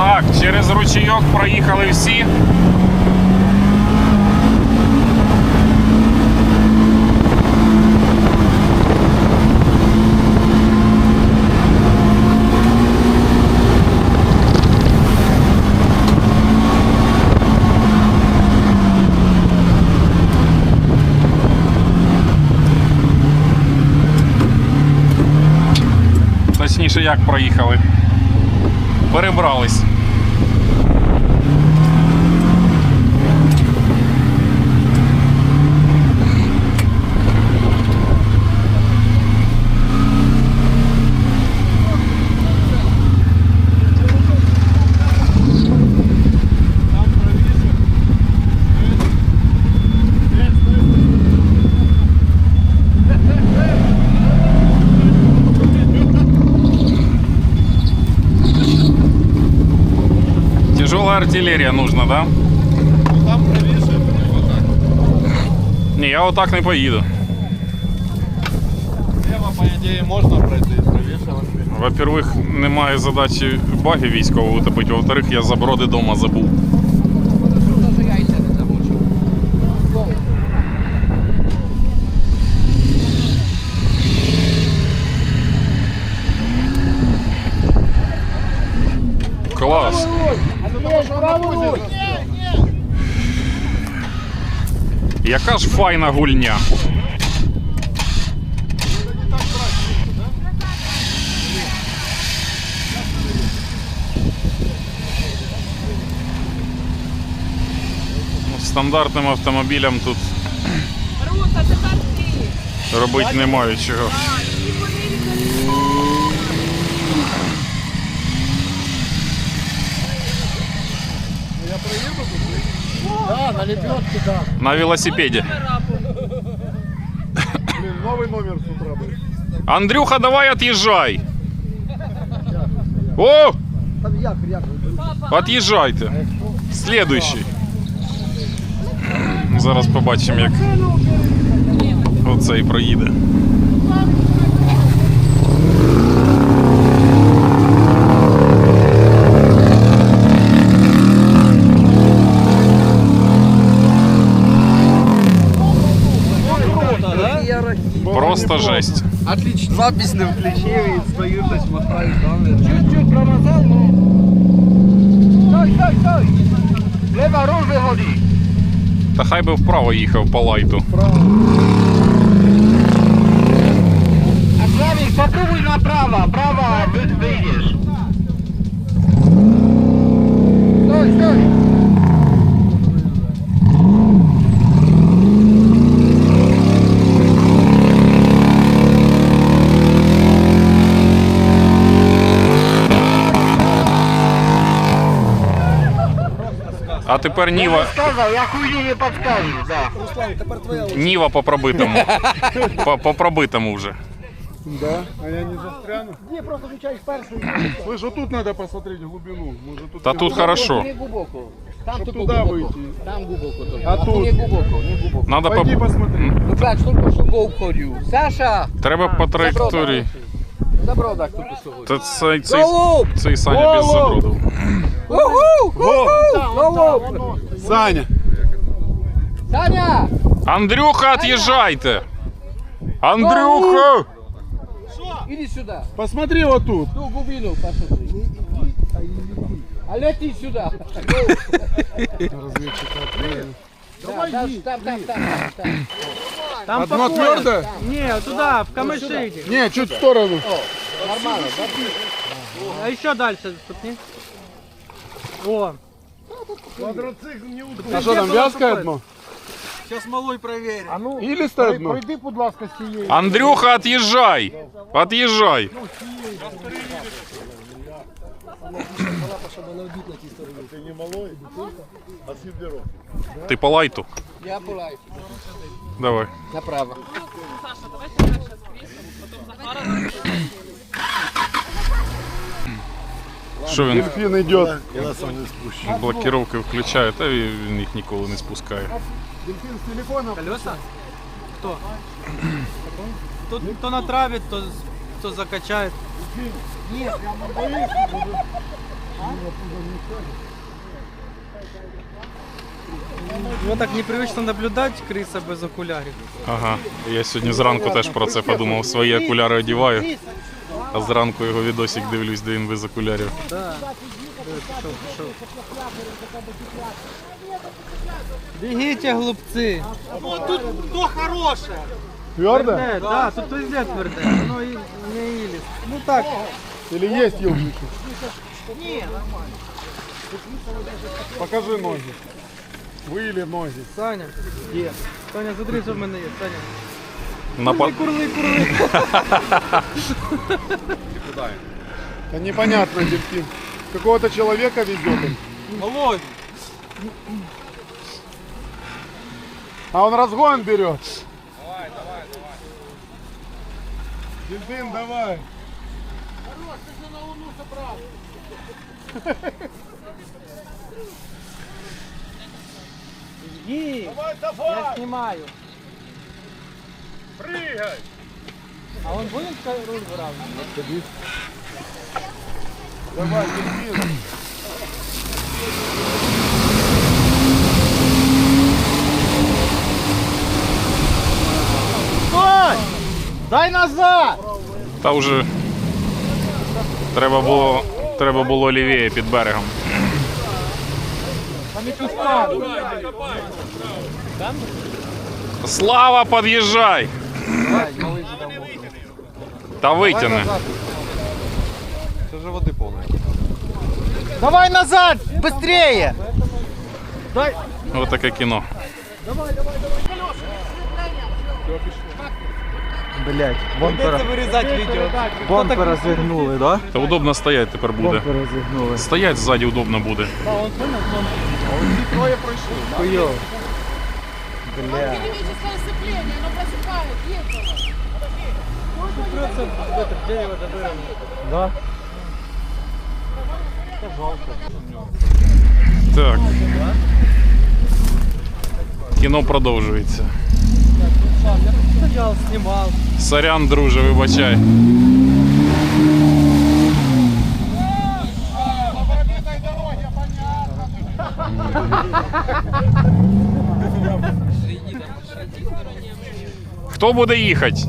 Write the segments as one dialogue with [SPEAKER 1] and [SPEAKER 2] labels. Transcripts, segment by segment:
[SPEAKER 1] Так, через ручейок проїхали всі. Точніше, як проїхали. Перебрались. Артиллерия нужна, да?
[SPEAKER 2] Там правіше, отак.
[SPEAKER 1] Ні, я отак не поїду.
[SPEAKER 2] Лево, по ідеї, можна пройти, правіше вообще.
[SPEAKER 1] Во-первых, немає задачі баги військового утопити, во-вторых, я заброди дома забув.
[SPEAKER 3] Даже
[SPEAKER 1] Яка ж файна гульня. Ну, Стандартним автомобілям тут робити немає чого.
[SPEAKER 3] Да, на лебедке, да.
[SPEAKER 1] На велосипеді.
[SPEAKER 2] Блін, новий номер з утра був.
[SPEAKER 1] Андрюха, давай отъезжай. О,
[SPEAKER 3] Там як, як.
[SPEAKER 1] отъезжайте. Следующий. Зараз побачимо, як оцей проїде. Просто жесть.
[SPEAKER 3] Отлично. Запись не включив і стою, десь мотаю камеру. Чуть-чуть промазав, ну. Стой, стой, стой. Лева руль виходи.
[SPEAKER 1] Та хай би вправо їхав по лайту.
[SPEAKER 3] А
[SPEAKER 1] А тепер Ніва,
[SPEAKER 3] Сказал, я хуйню не подскажу, да.
[SPEAKER 1] Ніва по пробитому. По, по пробитому вже.
[SPEAKER 2] Да? А я не застряну?
[SPEAKER 3] Не, просто включаешь перший.
[SPEAKER 2] Слышь, вот тут надо посмотреть глубину. Может, тут
[SPEAKER 1] Та тут хорошо.
[SPEAKER 3] Не глубоко. Там только
[SPEAKER 2] туда
[SPEAKER 3] глубоко.
[SPEAKER 2] выйти.
[SPEAKER 3] Там глубоко только.
[SPEAKER 2] А
[SPEAKER 3] А,
[SPEAKER 2] тут?
[SPEAKER 3] не глубоко, не глубоко.
[SPEAKER 1] Надо
[SPEAKER 2] Пойди
[SPEAKER 1] по...
[SPEAKER 2] посмотри.
[SPEAKER 3] Ну, блядь, только что гол ходил. Саша!
[SPEAKER 1] Треба по траєкторії.
[SPEAKER 3] Забрал так тут сьогодні.
[SPEAKER 1] Та цей, цей,
[SPEAKER 3] Голуб!
[SPEAKER 1] цей Саня без.
[SPEAKER 3] Уху!
[SPEAKER 2] Саня.
[SPEAKER 3] Саня!
[SPEAKER 1] Андрюха, отъезжайте! Андрюха!
[SPEAKER 3] Иди сюда.
[SPEAKER 2] Посмотри вот тут.
[SPEAKER 3] Ту глубину посмотри. А лети сюда. Да, да, там, там, там, там, там.
[SPEAKER 2] Одно твердое?
[SPEAKER 4] Не, туда, в камыши иди.
[SPEAKER 2] Не, чуть в сторону.
[SPEAKER 3] Нормально?
[SPEAKER 4] А еще дальше ступни. О,
[SPEAKER 2] Квадроцикл не А что там, вязкое одно?
[SPEAKER 4] сейчас малой проверим.
[SPEAKER 3] А ну,
[SPEAKER 2] Илистое одно?
[SPEAKER 3] пройди, будь ласка, з цієї.
[SPEAKER 1] Андрюха, отъезжай! Отъезжай! Ти по лайту?
[SPEAKER 3] Я пулаю.
[SPEAKER 1] Давай.
[SPEAKER 3] Направо.
[SPEAKER 5] Саша, давайте дальше скрізь, потім Захара.
[SPEAKER 1] Що він
[SPEAKER 2] Дельфин идет.
[SPEAKER 1] блокировки включає, та він їх ніколи не спускає.
[SPEAKER 2] Дельфин с телефоном.
[SPEAKER 4] Колеса? Кто? Тут кто натравит, то, то закачает. Вот так непривично наблюдать криса без окулярів.
[SPEAKER 1] Ага. Я сьогодні зранку теж про це подумав. Свої окуляри одіваю, а зранку його відосик дивлюсь, де він без окулярів.
[SPEAKER 4] Да. Пішов, пішов. Бігіть, глупці. Ну тут то хороше.
[SPEAKER 2] Твердо?
[SPEAKER 4] Тверде, да, тут везде тверде. Воно і не іліс. Ну так,
[SPEAKER 2] Или есть ёбники? Покажи ноги. Выили ноги.
[SPEAKER 4] Саня. Є. Саня, в мене є, Саня.
[SPEAKER 1] На Курлы,
[SPEAKER 4] курлы, курлы.
[SPEAKER 2] Куда Да непонятно, Дельфин. Какого-то человека везет.
[SPEAKER 4] Ловит.
[SPEAKER 2] А он разгон берет. Давай, давай, давай. Дельфин, давай. Хорош, ты же на луну собрал.
[SPEAKER 4] Жги.
[SPEAKER 2] Давай, давай.
[SPEAKER 4] Я
[SPEAKER 2] снимаю.
[SPEAKER 4] А он будет руль выравнивать?
[SPEAKER 2] Давай, дельфин.
[SPEAKER 3] Дай назад!
[SPEAKER 1] Та вже треба було, треба було лівіє під берегом. Слава, під'їжджай! Та витягни.
[SPEAKER 3] Давай назад! Быстрее!
[SPEAKER 1] Ось таке кіно.
[SPEAKER 3] Блять, бампера,
[SPEAKER 4] вырезать видео.
[SPEAKER 3] бампера зігнули, да?
[SPEAKER 1] Та удобно стоять тепер буде.
[SPEAKER 3] Бампера зігнули.
[SPEAKER 1] Стоять ззаді удобно буде.
[SPEAKER 3] Хуйово. Бля.
[SPEAKER 5] Алхимическое сцепление, оно просыпает, ехало.
[SPEAKER 4] Трется в это дерево до дыры.
[SPEAKER 3] Да? Это жалко.
[SPEAKER 1] Так. Кино продолжается.
[SPEAKER 4] Я снимал.
[SPEAKER 1] Сорян, друже, выбачай. Э, э, по пробитой дороге, понятно. Хто буде їхати?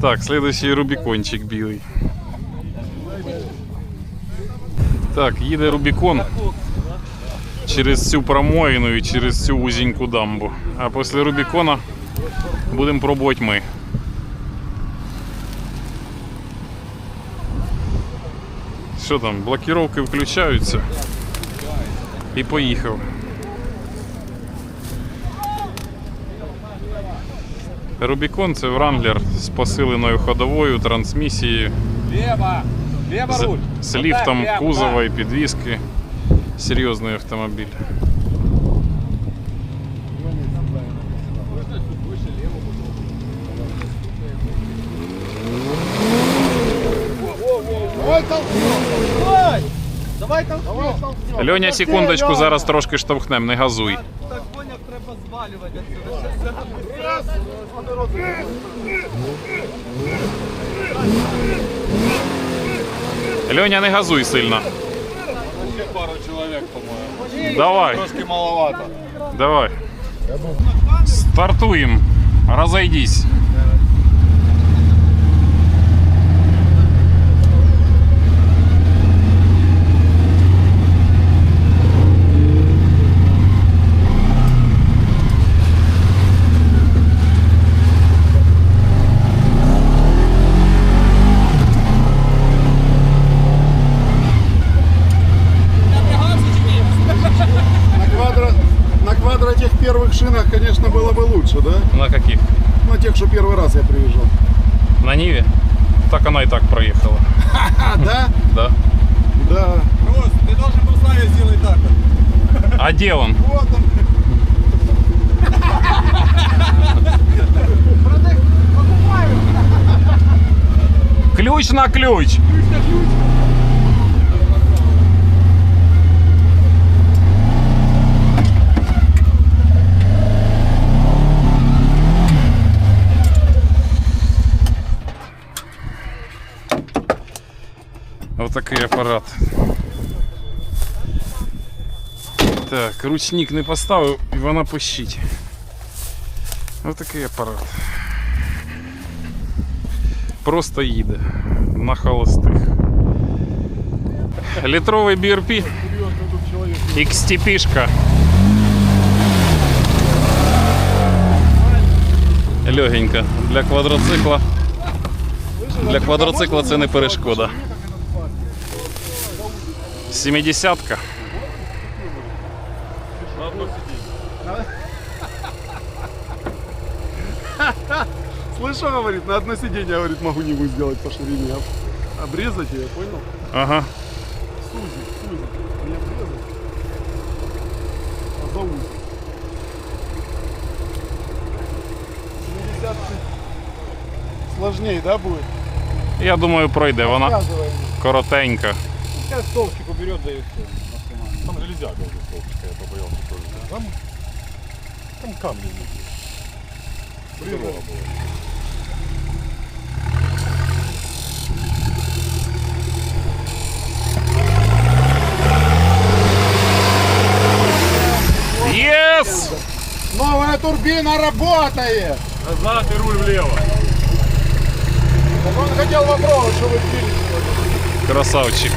[SPEAKER 1] Так, слідуючий Рубікончик білий. Так, їде Рубікон через цю промоїну і через цю вузеньку дамбу. А після Рубікона будемо пробувати ми. Що там, блокировки включаються. І поїхав. Рубікон це Вранглер з посиленою ходовою трансмісією. З, з ліфтом кузова і підвіски. Серйозний автомобіль. Льоня, секундочку, зараз трошки штовхнем, не газуй.
[SPEAKER 4] Поняв, треба звалювати отсюда.
[SPEAKER 1] Льоня, не газуй сильно.
[SPEAKER 2] Пару человек, по-моему.
[SPEAKER 1] Давай,
[SPEAKER 2] Трошки маловато.
[SPEAKER 1] давай. Стартуем. Разойдись.
[SPEAKER 2] На квадро, на квадро первых шинах, конечно, было бы лучше, да?
[SPEAKER 1] На каких?
[SPEAKER 2] На тех, что первый раз я приезжал.
[SPEAKER 1] На Ниве? Так она и так проехала.
[SPEAKER 2] Да?
[SPEAKER 1] Да.
[SPEAKER 2] Да.
[SPEAKER 4] Ты должен был Славе сделать так.
[SPEAKER 1] А где он?
[SPEAKER 2] Вот он.
[SPEAKER 1] Ключ на ключ. Ось такий апарат. Так, ручник не поставив і вона пищить. Ось такий апарат. Просто їде на холостих. Літровий BRP. XTP-шка. Легенька. Для квадроцикла. Для квадроцикла це не перешкода. 70-ка.
[SPEAKER 2] Слышал, говорит, на одно сиденье, говорит, могу не сделать по ширине. Обрезать ее, понял?
[SPEAKER 1] Ага.
[SPEAKER 2] Сузить, сузить. Не обрезать, а заузить. 70 сложнее, да, будет?
[SPEAKER 1] Я думаю, пройде вона коротенька.
[SPEAKER 3] Сейчас столбчик уберет, да и все.
[SPEAKER 6] Там железяка уже столбчика, я побоялся тоже. Там, там камни внутри. Природа была.
[SPEAKER 1] Єс!
[SPEAKER 2] Новая турбина работает!
[SPEAKER 6] Назад и руль влево.
[SPEAKER 2] Так он хотел попробовать, что вы пили сегодня.
[SPEAKER 1] Красавчик.